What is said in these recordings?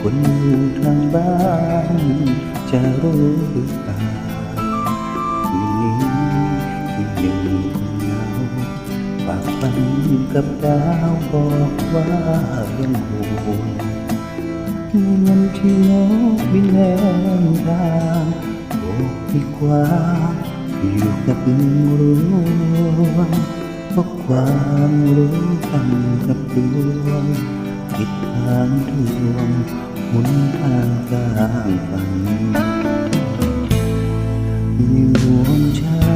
คนอยู่ทางบ้านจะรู้หรือเปล่าคืนนี้คืนหนึ่งคนเหงาฝากฝันกับดาวบอกว่ายังห่วงในวันที่นกบินแล่นทางโบกดีกว่าอยู่กับรู้วงเพราะความรู้กันกับดวง ทิศทางดวงหุนทางกลางฝันมีรวมเช้า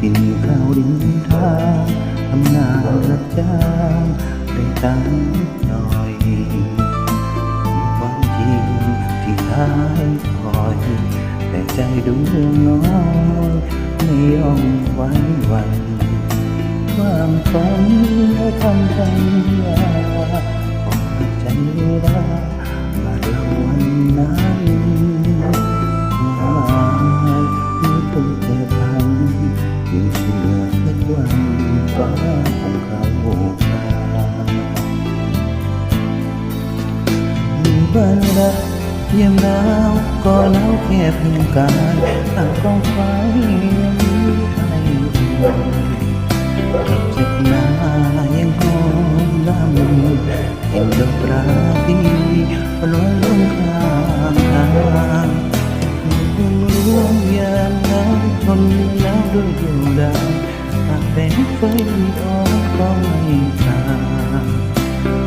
กินข้าวริมทางทำงานรับจ้างได้ตังค์นิดหน่อยความจริงที่ท้ายถอยแต่ใจดวงน้อยไม่ยอมไว้วันความฝันและคำสัญญา ดามาลวันนั้นว่าไม่เป็นแต่พันยิ่งเชื่อสักวันฟ้าของเขาครามีบ้านรักยามหนาวก็หนาวแค่เพียงกายต่างกองไฟยั เห็นดอกราตรีลอยลงข้างทางยังรวมยามน้ำทนแล้วด้วยดวงดาวหากแต่ไฟอ่อนก็ไม่ตาม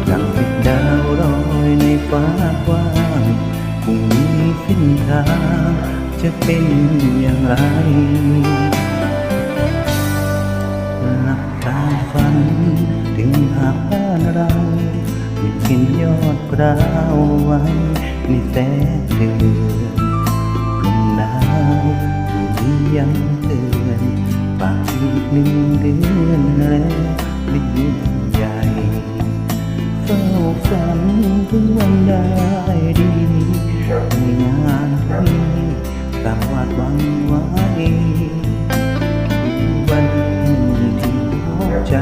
ดังติดดาวลอยในฟ้ากว้างคงมีเส้นทางจะเป็นอย่างไรหลับตาฝันถึงหาก เรายังเห็นยอดพร้าวไว้ในแสงเดือนลมหนาวอยู่ยังเตือนฝากอีกหนึ่งเดือนแล้วลิ้นใหญ่เฝ้าฝันถึงวันได้ดีในงานนี้ตามวาดหวังไว้วันที่หัวใจ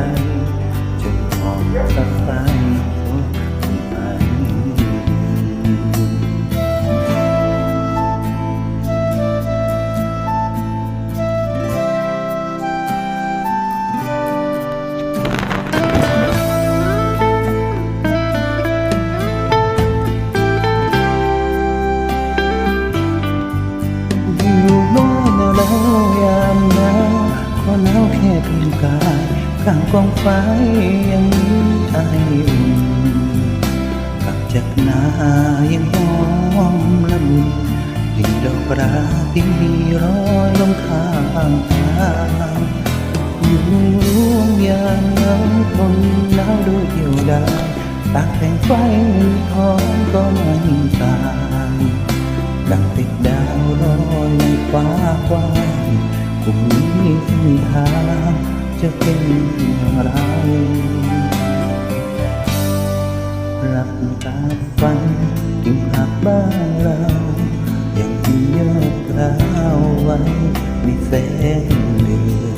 ายข้างกองไฟยังมีไออุ่นกับจากนายังหอมละมุนกลิ่นดอกราตรีลอยลงข้างทางอยู่ร่วงยามเหงาทนหนาวด้วยเดียวดายตากแสงไฟทองก็ไม่ตางดังติดดาวลอยในฟ้ากว้างคงมีเส้นทาง จะเป็นอย่างไรหลับตาฝันถึงหากบ้านเรายังมียอดพร้าวไว้ในแสงเดือน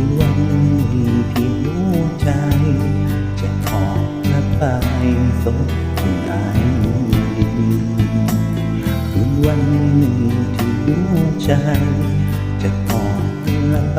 คือวันที่หัวใจ จะออกและไปสดหายคือวันที่หัวใจจะออกและไป